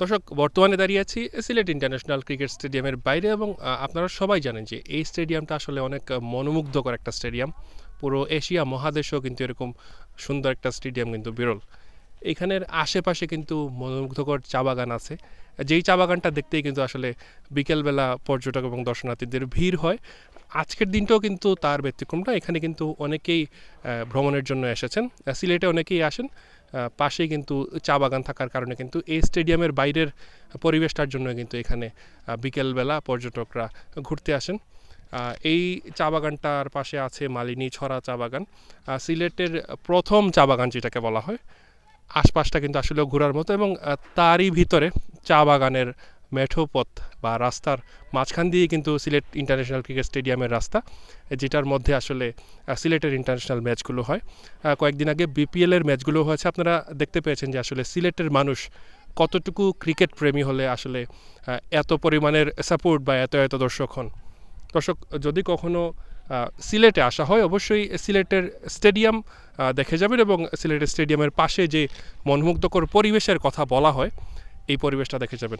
দর্শক, বর্তমানে দাঁড়িয়ে আছি সিলেট ইন্টারন্যাশনাল ক্রিকেট স্টেডিয়ামের বাইরে এবং আপনারা সবাই জানেন যে এই স্টেডিয়ামটা আসলে অনেক মনোমুগ্ধকর একটা স্টেডিয়াম। পুরো এশিয়া মহাদেশেও কিন্তু এরকম সুন্দর একটা স্টেডিয়াম কিন্তু বিরল। এখানের আশেপাশে কিন্তু মনোমুগ্ধকর চা বাগান আছে। যেই চা বাগানটা দেখতেই কিন্তু আসলে বিকেলবেলা পর্যটক এবং দর্শনার্থীদের ভিড় হয়। আজকের দিনটাও কিন্তু তার ব্যতিক্রমটা। এখানে কিন্তু অনেকেই ভ্রমণের জন্য এসেছেন। সিলেটে অনেকেই আসেন। পাশেই কিন্তু চা বাগান থাকার কারণে কিন্তু এই স্টেডিয়ামের বাইরের পরিবেশটার জন্য কিন্তু এখানে বিকেলবেলা পর্যটকরা ঘুরতে আসেন। এই চা বাগানটার পাশে আছে মালিনী ছড়া চা বাগান। সিলেটের প্রথম চা বাগান যেটাকে বলা হয়। আশপাশটা কিন্তু আসলে ঘোরার মতো এবং তারই ভিতরে চা বাগানের মেঠো পথ বা রাস্তার মাঝখান দিয়ে কিন্তু সিলেট ইন্টারন্যাশনাল ক্রিকেট স্টেডিয়ামের রাস্তা, যেটার মধ্যে আসলে সিলেটের ইন্টারন্যাশনাল ম্যাচগুলো হয়। কয়েকদিন আগে বিপিএল এর ম্যাচগুলো হয়েছে। আপনারা দেখতে পেয়েছেন যে আসলে সিলেটের মানুষ কতটুকু ক্রিকেট প্রেমী হলে আসলে এত পরিমাণের সাপোর্ট বা এত এত দর্শক হন। দর্শক, যদি কখনো সিলেটে আসা হয়, অবশ্যই সিলেটের স্টেডিয়াম দেখে যাবেন এবং সিলেটের স্টেডিয়ামের পাশে যে মনমুগ্ধকর পরিবেশের কথা বলা হয়, এই পরিবেশটা দেখে যাবেন।